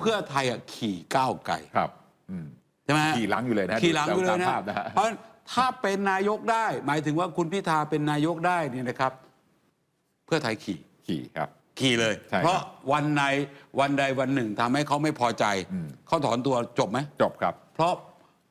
เพื่อไทยอะขี่ก้าวไกลครับอืมใช่ไหมฮะ ขี่หลังอยู่เลยนะขี่หลังอยู่เลยตามนะภาพนะฮะ เพราะฉะนั้นถ้าเป็นนายกได้ หมายถึงว่าคุณพิธาเป็นนายกได้เนี่ยนะครับ เพื่อไทยขี่ ขี่ครับ ขี่เลย ใช่ครับเพราะวันในวันใดวันหนึ่งทำให้เขาไม่พอใจ อืม เขาถอนตัวจบไหม จบครับ เพราะ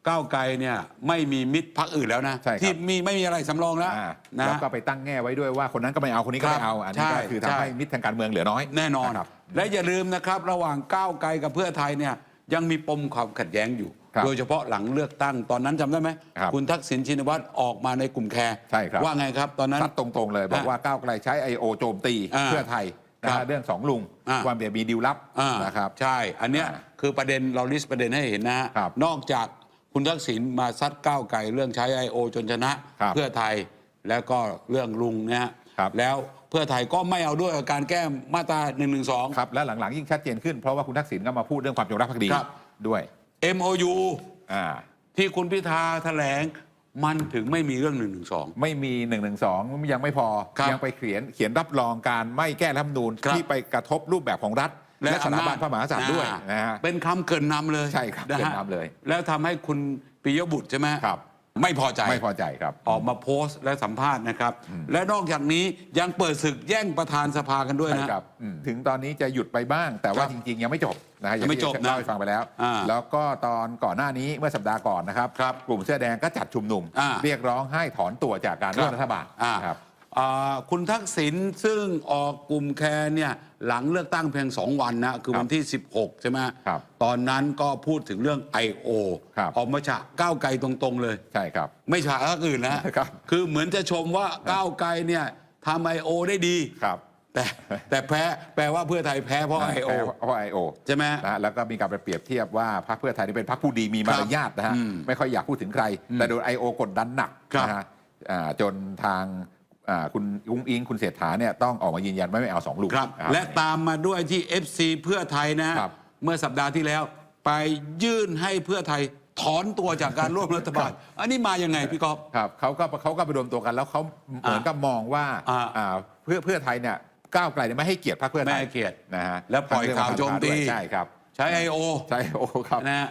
ก้าวไกลเนี่ยไม่มีมิตรพรรคอื่นแล้วนะ ใช่ครับ ที่มีไม่มีอะไรสำรองแล้วอ่านะ แล้วก็ไปตั้งแง่ไว้ด้วยว่าคนนั้นก็ไม่เอาคนนี้ก็ครับไม่เอา อันนี้ใช่ก็คือใช่ทำให้มิตรทางการเมืองเหลือน้อยแน่นอนะครับ และอย่าลืมนะครับระหว่างก้าวไกลกับเพื่อไทยเนี่ยยังมีปมความขัดแย้งอยู่ ครับโดยเฉพาะหลังเลือกตั้งตอนนั้นจำได้ไหมครับณทักษิณชินวัตรออกมาในกลุ่มแคร์ใช่ครับ ว่าไงครับตอนนั้นซัดตรงๆเลย บอกว่าก้าวไกลใช้ I.O. โจมตีอ่าเพื่อไทยนะครัฮะบเรื่องสองลุงอ่าความเดี๋ยวมีดีลลับอ่านะครับ ใช่ อันเนี้ยอ่าคือประเด็นเราลิสต์ประเด็นให้เห็นนะฮะครับนอกจากคุณทักษิณมาซัดก้าวไกลเรื่องใช้ I.O. จนชนะ ครับเพื่อไทยแล้วก็เรื่องลุงเนี่ยฮะ ครับแล้วเพื่อไทยก็ไม่เอาด้วยกับการแก้มาตรา1นึครับและหลังๆยิ่งชัดเจนขึ้นเพราะว่าคุณทักษิณก็มาพูดเรื่องความจงรักภักดีครับ ด้วย MOU อ่าที่คุณพิธาแถลงมันถึงไม่มีเรื่อง1นึ ไม่มี1นึยังไม่พอ ครับยังไปเขียนเขียนรับรองการไม่แก้รัฐธรรมนูญครับที่ไปกระทบรูปแบบของรัฐ และสถาบันพระมหากษัตริย์ด้วยนะฮะ เป็นคำเกรินนำเลยใช่ครับะฮะเกริ่นนำเลยแล้วทำให้คุณปิยบุตรใช่ไหมครับ ไม่พอใจ ไม่พอใจครับ ออกมาโพสต์และสัมภาษณ์นะครับและนอกจากนี้ยังเปิดศึกแย่งประธานสภากันด้วยใช่นะครับอืมถึงตอนนี้จะหยุดไปบ้าง แต่ว่าครับจริง ๆ ยังไม่จบนะฮะยังไม่จบนะเล่าให้ฟังไปแล้ว อ่าแล้วก็ตอนก่อนหน้านี้เมื่อสัปดาห์ก่อนนะครับครับกลุ่มเสื้อแดงก็จัดชุมนุม อ่าเรียกร้องให้ถอนตัวจากการร่วมรัฐบาลอ่าครับอ่า คุณทักษิณซึ่งออกกลุ่มแคร์เนี่ยหลังเลือกตั้งเพียง2วันนะคือครับวันที่ 16 ใช่ไหมครับตอนนั้นก็พูดถึงเรื่อง I.O. ครับออกมาฉะก้าวไกลตรงๆเลย ใช่ครับ ไม่ฉะก็อื่นนะครับคือเหมือนจะชมว่าก้าวไกลเนี่ยทำไอโอได้ดีครับแต่แต่แพ้แปลว่าเพื่อไทยแพ้เพราะไอโอเพราะไอโอใช่ไหมนะฮะแล้วก็มีการไปเปรียบเทียบว่าพรรคเพื่อไทยนี่เป็นพรรคผู้ดีมีมารยาทนะฮะอืมไม่ค่อยอยากพูดถึงใคร แต่โดน I.O. กดดันหนักครับนะฮะอ่าจนทาง อ่าคุณอุ้งอิงคุณเศรษฐาเนี่ยต้องออกมายืนยันว่าไม่เอาสองลูกครับนะครับ และตามมาด้วยที่ FC เพื่อไทยนะฮะครับ เมื่อสัปดาห์ที่แล้ว ไปยื่นให้เพื่อไทยถอนตัวจากการร่วมรัฐบาล อันนี้มายังไงพี่กอฟ ครับเขาก็เขาก็ไปรวมตัวกันแล้วเขาเหมือนกับมองว่าอ่าอ่าเพื่อเพื่อไทยเนี่ยก้าวไกลเนี่ยไม่ให้เกียรติพรรคเพื่อไทไม่ยให้เกียรตินะฮะแล้วปล่อยข่าวโจมตี ใช่ครับ ใช้ไอโอ ใช่โอ้ครับนะฮะ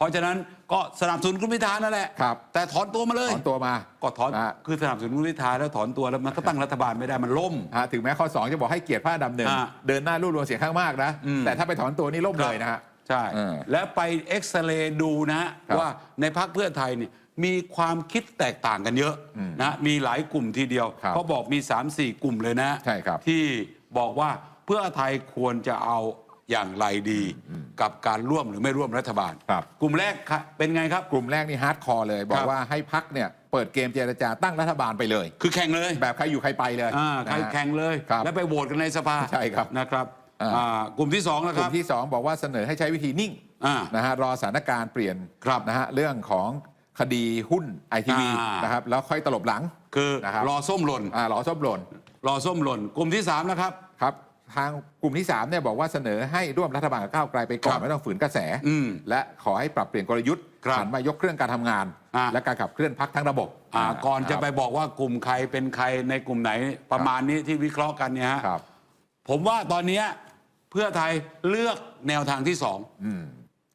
เพราะฉะนั้นก็สนับสนุนคุณพิธานั่นแหละ ครับแต่ถอนตัวมาเลย ถอนตัวมา ก็ถอนนะฮะคือสนับสนุนคุณพิธาแล้วถอนตัวแล้วมันก็ตั้งรัฐบาลไม่ได้มันล่ม ฮะถึงแม้ข้อ 2 จะบอกให้เกียรติพระอันดับหนึ่งอ่าเดินหน้ารวบรวมเสียงข้างมากนะ อืม แต่ถ้าไปถอนตัวนี่ล่มเลยนะฮะ ใช่ เออแล้วไปเอ็กซเรย์ดูนะฮะครับว่าในพักเพื่อไทยเนี่ยมีความคิดแตกต่างกันเยอะอืมนะมีหลายกลุ่มทีเดียวครับเขาบอกมี 3 4 กลุ่มเลยนะ ใช่ครับที่บอกว่าเพื่อไทยควรจะเอา อย่างไรดีกับการร่วมหรือไม่ร่วมรัฐบาล ครับ กลุ่มแรกค่ะเป็นไงครับ กลุ่มแรกนี่ฮาร์ดคอร์เลย บอครักบ ว่าให้พักเนี่ยเปิดเกมเจรจาตั้งรัฐบาลไปเลย คือแข่งเลยแบบใครอยู่ใครไปเลยอ่าใครนะฮะ แข่งเลย ครับแล้วไปโหวตกันในสภาใช่ครับนะครับอ่า อ่ากลุ่มที่สองนะกคลุ่รับมที่ 2 บอกว่าเสนอให้ใช้วิธีนิ่งอ่า นะฮะรอสถานการณ์เปลี่ยนครับนะฮะเรื่องของคดีหุ้นไอทีวีอ่าน นะครับแล้วค่อยตลบหลัง คือนะครับ รอส้มหล่นอ่ารอส้มหล่นรอส้มหล่น กลุ่มที่สามนะครับ ครับ ทางกลุ่มที่3เนี่ยบอกว่าเสนอให้ร่วมรัฐบาลกับก้าวไกลไปก่อครันบไม่ต้องฝืนกระแส อืม และขอให้ปรับเปลี่ยนกลยุทธ์ครับหันมายกเครื่องการทำงาน อ่า และการขับเคลื่อนพักทั้งระบบอ่าก่อนจะไปครับบอกว่ากลุ่มใครเป็นใครในกลุ่มไหนประมาณนี้ที่วิเคราะห์กันเนี่ยฮะครับ ผมว่าตอนเนี้ยเพื่อไทยเลือกแนวทางที่สองอืม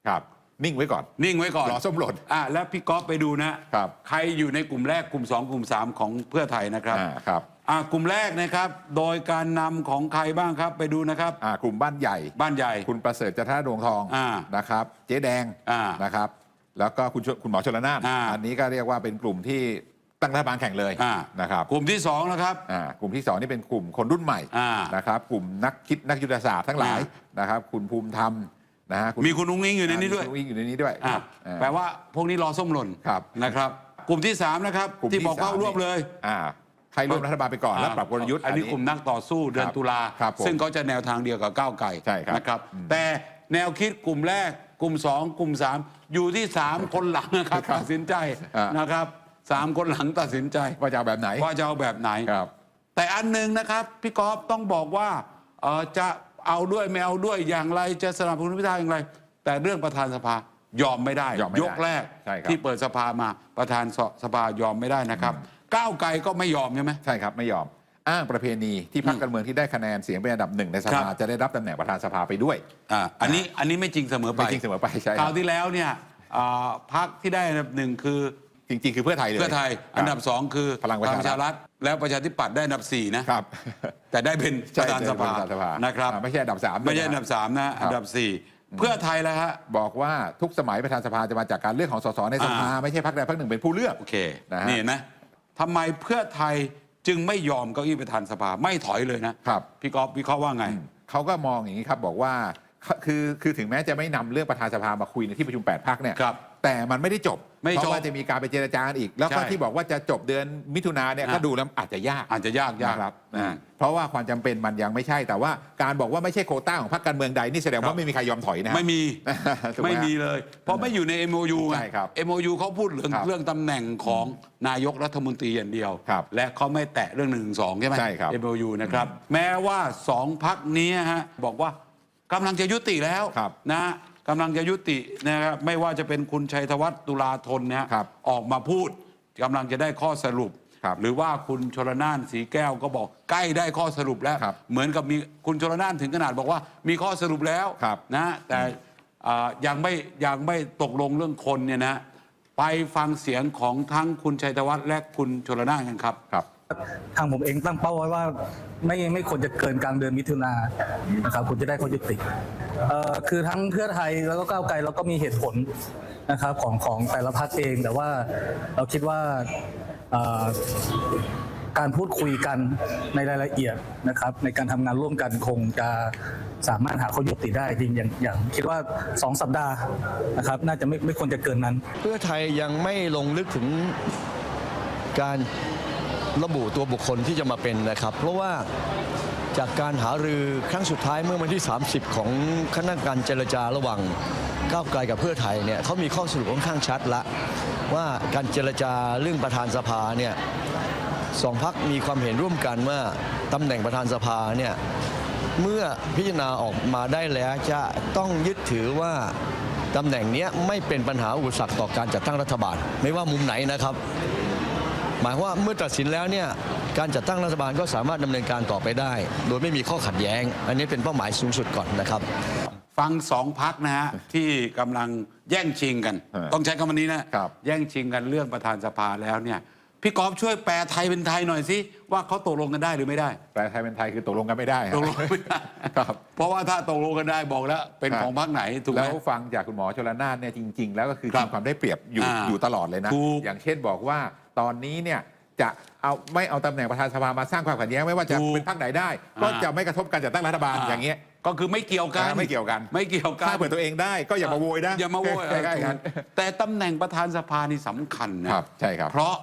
ครับ นิ่งไว้ก่อน นิ่งไว้ก่อนรอส้มหล่นอ่าแล้วพี่ก๊อฟไปดูนะครับ ใครอยู่ในกลุ่มแรกกลุ่มสองกลุ่มสามของเพื่อไทยนะครับ อ่าครับ อ่ากลุ่มแรกนะครับ โดยการนำของใครบ้างครับไปดูนะครับ อ่ากลุ่มบ้านใหญ่ บ้านใหญ่ คุณประเสริฐจันทราดวงทองอ่านะครับ เจ๊แดงอ่านะครับ แล้วก็คุณชคุณหมอชลนานอ่าอันนี้ก็เรียกว่าเป็นกลุ่มที่ตั้งรัฐบาลแข่งเลยอ่า นะครับกลุ่มที่สองนะครับ อ่ากลุ่มที่สองนี่เป็นกลุ่มคนรุ่นใหม่อ่านะครับ กลุ่มนักคิดนักยุทธศาสตร์ทั้งหลายนะครับ คุณภูมิธรรมนะฮะมีคุณนุ้งอิงอยู่ในนี้ด้วยมีคุณอุ้งอยู่ในนี้ด้วยอ่าครับอ่า แปลว่าพวกนี้รอส้มหล่นครับ นะครับ กลุ่มที่สามนะครับกลุ่มที่บอกสเข้ารวบเลย อ่า ให้ร่วมรัฐบาลไปก่อนแล้วปรับกลยุทธ์อันนี้กลุ่มนักต่อสู้เดือนตุลาครับผมซึ่งเขาจะแนวทางเดียวกับก้าวไก่ใช่ครับนะครับอืมแต่แนวคิดกลุ่มแรกกลุ่ม 2 กลุ่ม 3 อยู่ที่ 3 คนหลังนะครับครับตัดสินใจอ่านนะครับสามคนหลังตัดสินใจว่าจะเอาแบบไหนว่าจะเอาแบบไหนครับแต่อันหนึ่งนะครับพี่กอฟต้องบอกว่าเอ่อจะเอาด้วยไม่เอาด้วยอย่างไรจะสนับสนุนพิธาอย่างไร แต่เรื่องประธานสภา ยอมไม่ได้ยอมไม่ได้ยกแรกใช่ครับ ที่เปิดสภามาประธานสภายอมไม่ได้นะครับ ก้าวไกลก็ไม่ยอมใช่ไหม ใช่ครับ ไม่ยอมอ้างประเพณีที่พรรคการเมืองที่ได้คะแนนเสียงเป็นอันดับหนึ่งในสภาครับ จะได้รับตำแหน่งประธานสภาไปด้วย อ่าอันนี้อันนี้ไม่จริงเสมอไปไม่จริงเสมอไปใช่คครัราวบที่แล้วเนี่ยอ่าพรรคที่ได้อันดับหนึ่งคือจริง ๆ คือเพื่อไทยเลยเพื่อไทย ครับ อันดับสองคือพลังประชารัฐ ฐแล้วประชาธิปัตย์ได้อันดับสี่นะ ครับแต่ได้เป็นปใช่ระธานสภาเป็นประธานสภานะครับ อ่าไม่ใช่อันดับสามไม่ใช่ด้วยนะอันดับสามนะ อันดับสี่ เพื่อไทยแล้วฮะบอกว่าทุกสมัยประธานสภาจะมาจากการเลือกของสสในสภาอ่าไม่ใช่พรรคใดพรรคหนึ่งเป็นผู้เลือกโอเคนะฮะนี่เห็นไหมทำไมเพื่อไทยจึงไม่ยอมเก้าอี้ประธานสภาไม่ถอยเลยนะครับ พี่กอฟวิเคราะห์ว่าไง เขาก็มองอย่างนี้ครับบอกว่าคือคือถึงแม้จะไม่นำเรื่องประธานสภามาคุยในที่ประชุม8พักเนี่ยครับ แต่มันไม่ได้จบไม่จบเพราะว่าจะมีการไปเจรจากันอีก แล้วก็ใช่ที่บอกว่าจะจบเดือนมิถุนาเนี่ยอะ ก็ดูแล้วอาจจะยากอาจจะยากยากนะครับอ่า เพราะว่าความจำเป็นมันยังไม่ใช่ แต่ว่าการบอกว่าไม่ใช่โควต้าของพรรคการเมืองใดนี่แสดงครัว่าบ ไม่มีใครยอมถอยนะไม่มีถูกหไม่ฮะมีเลย เพราะไม่อยู่ใน MOU ไง ใช่ครับ MOU เขาพูดเรื่องครับเรื่องตำแหน่งของนายกรัฐมนตรีอย่างเดียว ครับและเขาไม่แตะเรื่องหนึ่งสองใช่ไหม ใช่ครับ MOU นะครับ แม้ว่าสองพักนี้ฮะบอกว่ากำลังจะยุติแล้วครับ นะ กำลังจะยุตินะครับไม่ว่าจะเป็นคุณชัยธวัฒน์ตุลาธนนะฮะครับออกมาพูดกำลังจะได้ข้อสรุป ครับหรือว่าคุณชลนานสีแก้วก็บอกใกล้ได้ข้อสรุปแล้ว ครับเหมือนกับมีคุณชลนานถึงขนาดบอกว่ามีข้อสรุปแล้วครับนะแต่อ่ายังไม่ยังไม่ตกลงเรื่องคนเนี่ยนะไปฟังเสียงของทั้งคุณชัยธวัฒน์และคุณชลนานกันครับ ครับ ทางผมเองตั้งเป้าไว้ว่าไม่ไม่ควรจะเกินกลางเดือนมิถุนายนนะครับควรจะได้ข้อยุติ เอ่อคือทั้งเพื่อไทยแล้วก็ก้าวไกลเราก็มีเหตุผลนะครับของของแต่ละพรรคเอง แต่ว่าเราคิดว่าเอ่อการพูดคุยกันในรายละเอียดนะครับ ในการทำงานร่วมกันคงจะสามารถหาข้อยุติได้จริงอย่างอย่างคิดว่า 2 สัปดาห์นะครับ น่าจะไม่ไม่ควรจะเกินนั้น เพื่อไทยยังไม่ลงลึกถึงการระบุตัวบุคคลที่จะมาเป็นนะครับ เพราะว่า จากการหารือครั้งสุดท้ายเมื่อวันที่ 30 ของคณะการเจรจาระหว่างก้าวไกลกับเพื่อไทยเนี่ยเขามีข้อสรุปค่อนข้างชัดละ ว่าการเจรจาเรื่องประธานสภาเนี่ยสองพักมีความเห็นร่วมกันว่าตำแหน่งประธานสภาเนี่ยเมื่อพิจารณาออกมาได้แล้วจะต้องยึดถือว่าตำแหน่งนี้ไม่เป็นปัญหาอุปสรรคต่อการจัดตั้งรัฐบาล ไม่ว่ามุมไหนนะครับ หมายว่าเมื่อตัดสินแล้วเนี่ย การจัดตั้งรัฐบาลก็สามารถดำเนินการต่อไปได้ โดยไม่มีข้อขัดแย้ง อันนี้เป็นเป้าหมายสูงสุดก่อนนะครับ ฟังสองพักนะฮะที่กำลังแย่งชิงกันเออต้องใช้คำนี้นะครับแย่งชิงกันเรื่องประธานสภาแล้วเนี่ยพี่กอฟช่วยแปลไทยเป็นไทยหน่อยสิว่าเขาตกลงกันได้หรือไม่ได้ แปลไทยเป็นไทยคือตกลงกันไม่ได้ฮะตกลงไม่ได้ครับเพราะว่าถ้าตกลงกันได้บอกแล้ว เป็นครับของพรรคไหนถูกไหมแล้วฟังจากคุณหมอชลนานเนี่ยจริง ๆ แล้วก็คือครับมีความได้เปรียบอยู่อ่าอยู่ตลอดเลยนะถูกอย่างเช่นบอกว่าตอนนี้เนี่ย จะเอาไม่เอาตำแหน่งประธานสภามาสร้างความขัดแย้งไม่ว่าจะถูกเป็นพรรคไหนได้ ก็อ่า จะไม่กระทบการจัดตั้งรัฐบาลอย่างเงี้ยก็คือไม่เกี่ยวกันอ่าไม่เกี่ยวกันไม่เกี่ยวกัน ถ้าเปิดตัวเองได้ก็อย่ามาโวยนะอย่ามาโวยใกล้ๆกันแต่ตำแหน่งประธานสภานี่สำคัญนะ ครับใช่ครับ เพราะ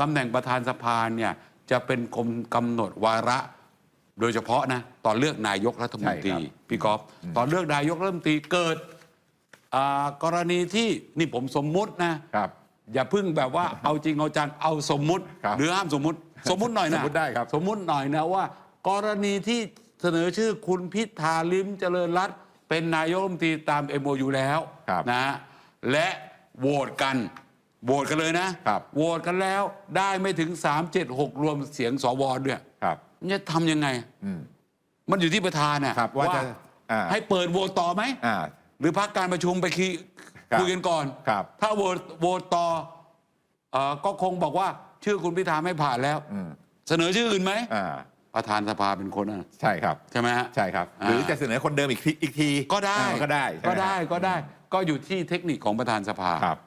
ตำแหน่งประธานสภาเนี่ยจะเป็นกรมกำหนดวาระ โดยเฉพาะนะตอนเลือกนายกรัฐมนตรีใช่ครับพี่กอฟตอนเลือกนายกรัฐมนตรีเกิดอ่ากรณีที่นี่ผมสมมุตินะครับ อย่าเพึ่งแบบว่าเอาจริงเอาจังเอาสมมุติ ครับหรือห้ามสมมุติ สมมุติหน่อยนะสมมุติได้ครับสมมุติหน่อยนะว่า กรณีที่เสนอชื่อคุณพิธาลิมเจริญรัตน์เป็นนายกรัฐมนตรีตาม MOU แล้วครับ นะฮะและโหวตกันโหวตกันเลยนะครับ โหวตกันแล้วได้ไม่ถึง 3 7 6 รวมเสียงสวด้วยครับ มันจะทำยังไง อืม มันอยู่ที่ประธานนะครับว่าจะอ่า ให้เปิดโหวตต่อไหม อ่า หรือพักการประชุมไปคุย ครับคุยกันก่อน ครับถ้าโหวตโหวตต่อเออก็คงบอกว่า ชื่อคุณพิธาไม่ผ่านแล้ว อืมเสนอชื่ออื่นไหม อ่าประธานสภาเป็นคนอะใช่ครับ ใช่ไหมฮะ ใช่ครับอ่าหรือจะเสนอคนเดิมอีกทีอีกทีก็ได้ อ่าก็ได้ใช่หมก็ได้ก็ได้ ก็อยู่ที่เทคนิคของประธานสภา ครับ